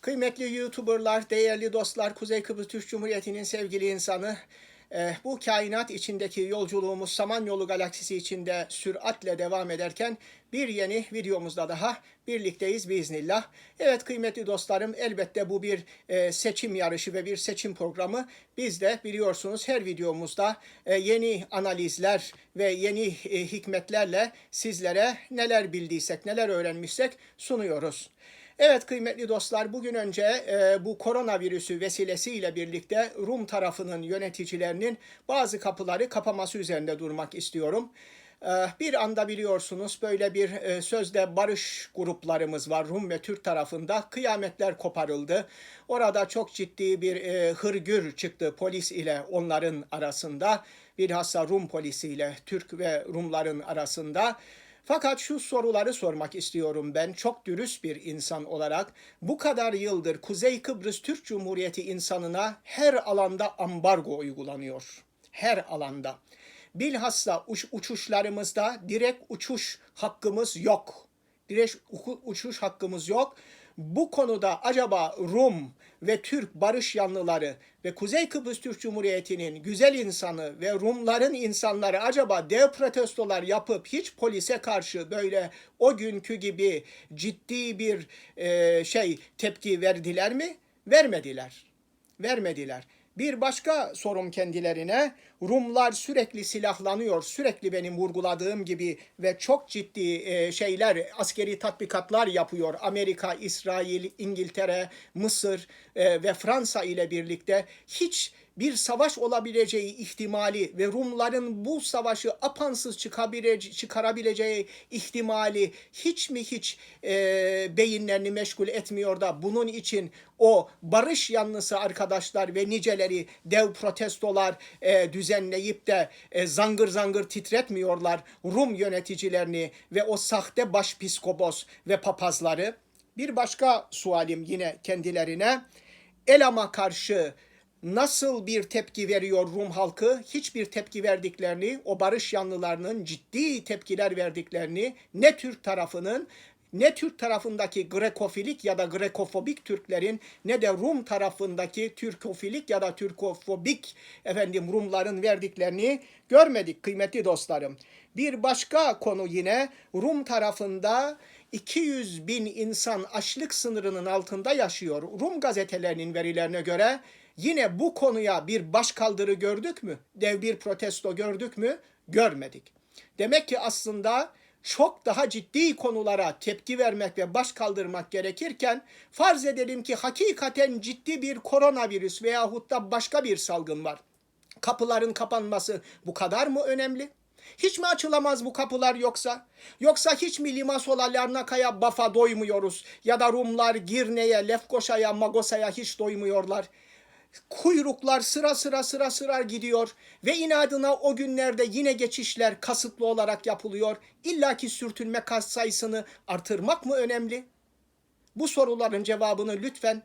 Kıymetli YouTuberlar, değerli dostlar, Kuzey Kıbrıs Türk Cumhuriyeti'nin sevgili insanı, eh, bu kainat içindeki yolculuğumuz Samanyolu galaksisi içinde süratle devam ederken bir yeni videomuzda daha birlikteyiz biiznillah. Evet kıymetli dostlarım elbette bu bir eh, seçim yarışı ve bir seçim programı. Biz de biliyorsunuz her videomuzda eh, yeni analizler ve yeni eh, hikmetlerle sizlere neler bildiysek, neler öğrenmişsek sunuyoruz. Evet kıymetli dostlar bugün önce e, bu koronavirüsü vesilesiyle birlikte Rum tarafının yöneticilerinin bazı kapıları kapaması üzerinde durmak istiyorum. E, bir anda biliyorsunuz böyle bir e, sözde barış gruplarımız var Rum ve Türk tarafında. Kıyametler koparıldı. Orada çok ciddi bir e, hırgür çıktı polis ile onların arasında. Bilhassa Rum polisiyle Türk ve Rumların arasında. Fakat şu soruları sormak istiyorum ben çok dürüst bir insan olarak. Bu kadar yıldır Kuzey Kıbrıs Türk Cumhuriyeti insanına her alanda ambargo uygulanıyor. Her alanda. Bilhassa uç- uçuşlarımızda direkt uçuş hakkımız yok. Direkt uçuş hakkımız yok. Bu konuda acaba Rum ve Türk barış yanlıları ve Kuzey Kıbrıs Türk Cumhuriyeti'nin güzel insanı ve Rumların insanları acaba dev protestolar yapıp hiç polise karşı böyle o günkü gibi ciddi bir e, şey tepki verdiler mi? Vermediler. Vermediler. Bir başka sorum kendilerine Rumlar sürekli silahlanıyor. Sürekli benim vurguladığım gibi ve çok ciddi e, şeyler askeri tatbikatlar yapıyor. Amerika, İsrail, İngiltere, Mısır e, ve Fransa ile birlikte hiç bir savaş olabileceği ihtimali ve Rumların bu savaşı apansız çıkarabileceği ihtimali hiç mi hiç e, beyinlerini meşgul etmiyor da bunun için o barış yanlısı arkadaşlar ve niceleri dev protestolar e, düzenleyip de e, zangır zangır titretmiyorlar Rum yöneticilerini ve o sahte başpiskopos ve papazları. Bir başka sualim yine kendilerine. Elam'a karşı nasıl bir tepki veriyor Rum halkı? Hiçbir tepki verdiklerini, o barış yanlılarının ciddi tepkiler verdiklerini ne Türk tarafının ne Türk tarafındaki Grekofilik ya da Grekofobik Türklerin ne de Rum tarafındaki Türkofilik ya da Türkofobik efendim Rumların verdiklerini görmedik kıymetli dostlarım. Bir başka konu yine Rum tarafında 200 bin insan açlık sınırının altında yaşıyor. Rum gazetelerinin verilerine göre yine bu konuya bir başkaldırı gördük mü? Dev bir protesto gördük mü? Görmedik. Demek ki aslında çok daha ciddi konulara tepki vermek ve baş kaldırmak gerekirken farz edelim ki hakikaten ciddi bir koronavirüs veyahut da başka bir salgın var. Kapıların kapanması bu kadar mı önemli? Hiç mi açılamaz bu kapılar yoksa? Yoksa hiç mi Limasol'a, Larnaka'ya, Baf'a doymuyoruz? Ya da Rumlar Girne'ye, Lefkoşa'ya, Magosa'ya hiç doymuyorlar? Kuyruklar sıra sıra sıra sıra gidiyor ve inadına o günlerde yine geçişler kasıtlı olarak yapılıyor. İlla ki sürtünme kas sayısını artırmak mı önemli? Bu soruların cevabını lütfen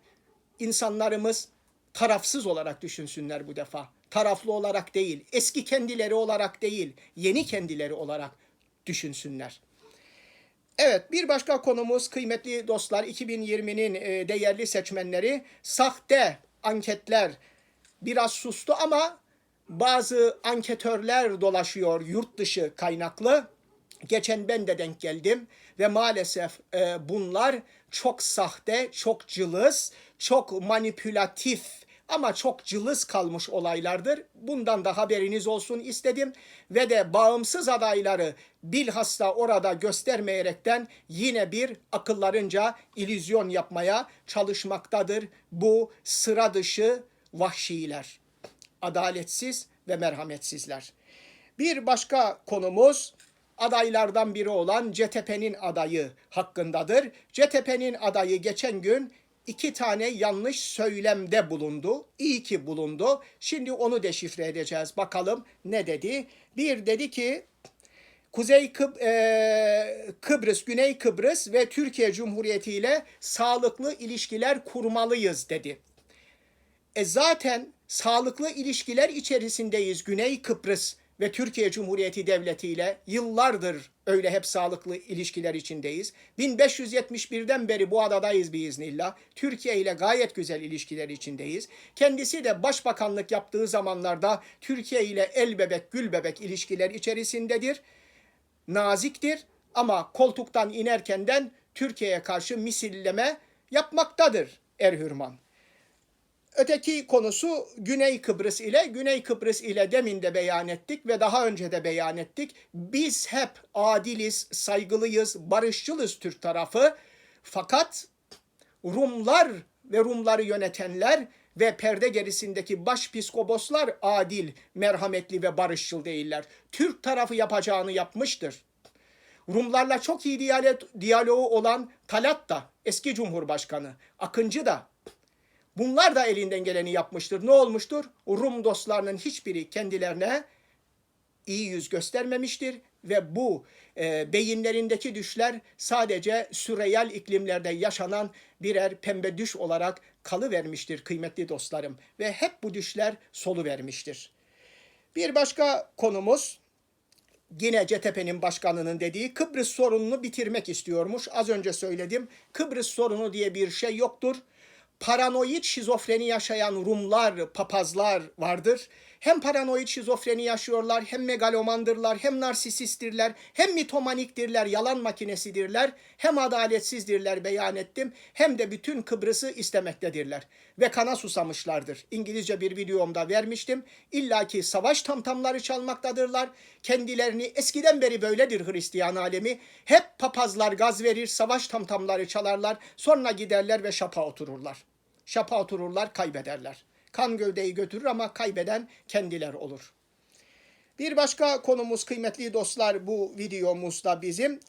insanlarımız tarafsız olarak düşünsünler bu defa. Taraflı olarak değil, eski kendileri olarak değil, yeni kendileri olarak düşünsünler. Evet bir başka konumuz kıymetli dostlar 2020'nin e, değerli seçmenleri sahte anketler biraz sustu ama bazı anketörler dolaşıyor yurt dışı kaynaklı. Geçen ben de denk geldim ve maalesef e, bunlar çok sahte, çok cılız, çok manipülatif ama çok cılız kalmış olaylardır. Bundan da haberiniz olsun istedim ve de bağımsız adayları bilhassa orada göstermeyerekten yine bir akıllarınca ilüzyon yapmaya çalışmaktadır bu sıra dışı vahşiler. Adaletsiz ve merhametsizler. Bir başka konumuz adaylardan biri olan CTP'nin adayı hakkındadır. CTP'nin adayı geçen gün iki tane yanlış söylemde bulundu. İyi ki bulundu. Şimdi onu deşifre edeceğiz. Bakalım ne dedi? Bir dedi ki Kuzey Kıb- e, Kıbrıs, Güney Kıbrıs ve Türkiye Cumhuriyeti ile sağlıklı ilişkiler kurmalıyız dedi. E zaten sağlıklı ilişkiler içerisindeyiz Güney Kıbrıs ve Türkiye Cumhuriyeti Devleti ile yıllardır öyle hep sağlıklı ilişkiler içindeyiz. 1571'den beri bu adadayız biiznillah. Türkiye ile gayet güzel ilişkiler içindeyiz. Kendisi de başbakanlık yaptığı zamanlarda Türkiye ile el bebek gül bebek ilişkiler içerisindedir. Naziktir ama koltuktan inerkenden Türkiye'ye karşı misilleme yapmaktadır Erhürman. Öteki konusu Güney Kıbrıs ile Güney Kıbrıs ile demin de beyan ettik ve daha önce de beyan ettik. Biz hep adiliz, saygılıyız, barışçılız Türk tarafı. Fakat Rumlar ve Rumları yönetenler ve perde gerisindeki başpiskoboslar adil, merhametli ve barışçıl değiller. Türk tarafı yapacağını yapmıştır. Rumlarla çok iyi diyalog, diyaloğu olan Talat da eski cumhurbaşkanı, Akıncı da bunlar da elinden geleni yapmıştır. Ne olmuştur? Rum dostlarının hiçbiri kendilerine iyi yüz göstermemiştir ve bu e, beyinlerindeki düşler sadece süreyal iklimlerde yaşanan birer pembe düş olarak kalıvermiştir kıymetli dostlarım ve hep bu düşler solu vermiştir. Bir başka konumuz yine CTP'nin başkanının dediği Kıbrıs sorununu bitirmek istiyormuş. Az önce söyledim. Kıbrıs sorunu diye bir şey yoktur. Paranoid şizofreni yaşayan Rumlar, papazlar vardır. Hem paranoid şizofreni yaşıyorlar, hem megalomandırlar, hem narsisisttirler, hem mitomaniktirler, yalan makinesidirler, hem adaletsizdirler beyan ettim, hem de bütün Kıbrıs'ı istemektedirler. Ve kana susamışlardır. İngilizce bir videomda vermiştim. İlla ki savaş tamtamları çalmaktadırlar. Kendilerini eskiden beri böyledir Hristiyan alemi. Hep papazlar gaz verir, savaş tamtamları çalarlar, sonra giderler ve şapa otururlar. Şapa otururlar, kaybederler. Kan gövdeyi götürür ama kaybeden kendiler olur. Bir başka konumuz kıymetli dostlar bu videomuzda bizim.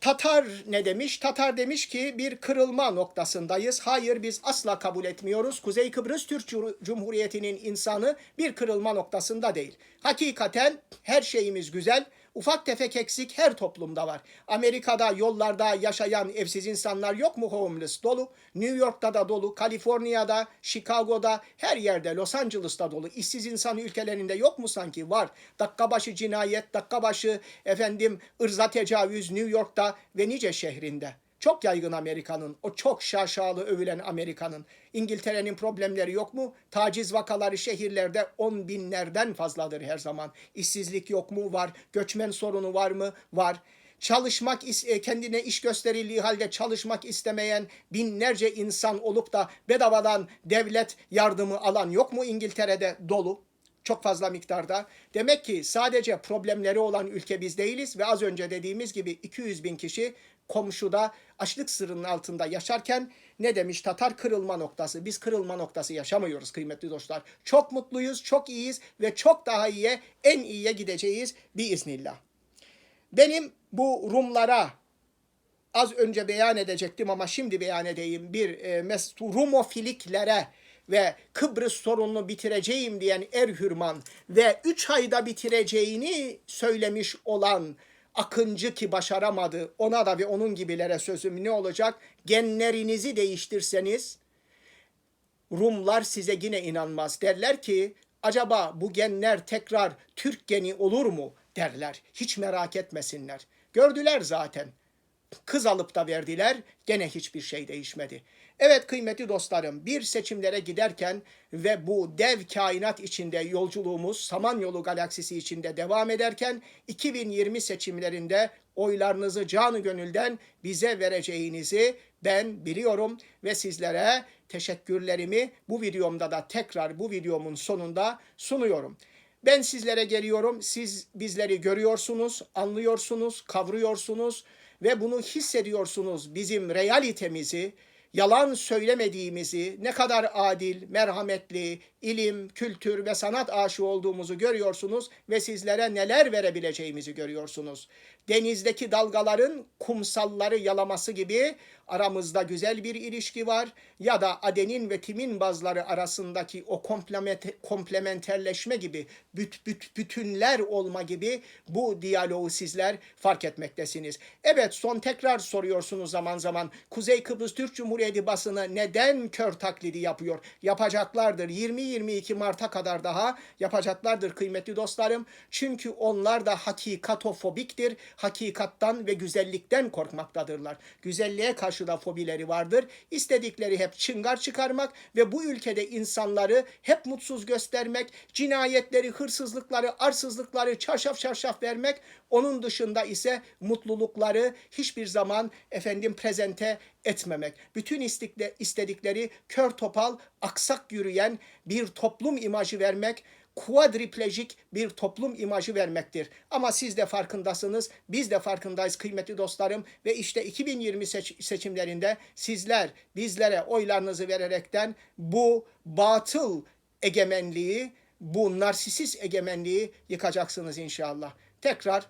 Tatar ne demiş? Tatar demiş ki bir kırılma noktasındayız. Hayır biz asla kabul etmiyoruz. Kuzey Kıbrıs Türk Cumhuriyeti'nin insanı bir kırılma noktasında değil. Hakikaten her şeyimiz güzel. Ufak tefek eksik her toplumda var. Amerika'da yollarda yaşayan evsiz insanlar yok mu homeless? Dolu. New York'ta da dolu. Kaliforniya'da, Chicago'da, her yerde, Los Angeles'ta dolu. İşsiz insan ülkelerinde yok mu sanki? Var. Dakika başı cinayet, dakika başı efendim ırza tecavüz New York'ta ve nice şehrinde. Çok yaygın Amerika'nın, o çok şaşalı övülen Amerika'nın. İngiltere'nin problemleri yok mu? Taciz vakaları şehirlerde on binlerden fazladır her zaman. İşsizlik yok mu? Var. Göçmen sorunu var mı? Var. Çalışmak, e, kendine iş gösterildiği halde çalışmak istemeyen binlerce insan olup da bedavadan devlet yardımı alan yok mu İngiltere'de? Dolu çok fazla miktarda. Demek ki sadece problemleri olan ülke biz değiliz ve az önce dediğimiz gibi 200 bin kişi komşuda açlık sırrının altında yaşarken ne demiş Tatar kırılma noktası. Biz kırılma noktası yaşamıyoruz kıymetli dostlar. Çok mutluyuz, çok iyiyiz ve çok daha iyiye, en iyiye gideceğiz biiznillah. Benim bu Rumlara az önce beyan edecektim ama şimdi beyan edeyim bir e, Rumofiliklere ve Kıbrıs sorununu bitireceğim diyen Erhürman ve 3 ayda bitireceğini söylemiş olan Akıncı ki başaramadı ona da ve onun gibilere sözüm ne olacak? Genlerinizi değiştirseniz Rumlar size yine inanmaz. Derler ki acaba bu genler tekrar Türk geni olur mu derler. Hiç merak etmesinler. Gördüler zaten. Kız alıp da verdiler. Gene hiçbir şey değişmedi. Evet kıymetli dostlarım bir seçimlere giderken ve bu dev kainat içinde yolculuğumuz Samanyolu galaksisi içinde devam ederken 2020 seçimlerinde oylarınızı canı gönülden bize vereceğinizi ben biliyorum ve sizlere teşekkürlerimi bu videomda da tekrar bu videomun sonunda sunuyorum. Ben sizlere geliyorum, siz bizleri görüyorsunuz, anlıyorsunuz, kavruyorsunuz ve bunu hissediyorsunuz bizim realitemizi, yalan söylemediğimizi, ne kadar adil, merhametli, ilim, kültür ve sanat aşığı olduğumuzu görüyorsunuz ve sizlere neler verebileceğimizi görüyorsunuz. Denizdeki dalgaların kumsalları yalaması gibi aramızda güzel bir ilişki var ya da adenin ve timin bazları arasındaki o komplement, komplementerleşme gibi büt, büt, bütünler olma gibi bu diyaloğu sizler fark etmektesiniz. Evet son tekrar soruyorsunuz zaman zaman Kuzey Kıbrıs Türk Cumhuriyeti basını neden kör taklidi yapıyor? Yapacaklardır. 20-22 Mart'a kadar daha yapacaklardır kıymetli dostlarım. Çünkü onlar da hakikatofobiktir. Hakikattan ve güzellikten korkmaktadırlar. Güzelliğe karşı da fobileri vardır. İstedikleri hep çıngar çıkarmak ve bu ülkede insanları hep mutsuz göstermek, cinayetleri, hırsızlıkları, arsızlıkları çarşaf çarşaf vermek. Onun dışında ise mutlulukları hiçbir zaman efendim prezente etmemek. Bütün istikle, istedikleri kör topal, aksak yürüyen bir toplum imajı vermek, kuadriplejik bir toplum imajı vermektir. Ama siz de farkındasınız, biz de farkındayız kıymetli dostlarım ve işte 2020 seç- seçimlerinde sizler bizlere oylarınızı vererekten bu batıl egemenliği, bu narsisist egemenliği yıkacaksınız inşallah. Tekrar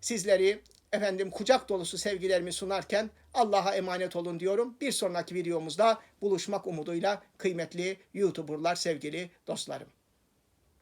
sizleri efendim kucak dolusu sevgilerimi sunarken Allah'a emanet olun diyorum. Bir sonraki videomuzda buluşmak umuduyla kıymetli YouTuber'lar, sevgili dostlarım.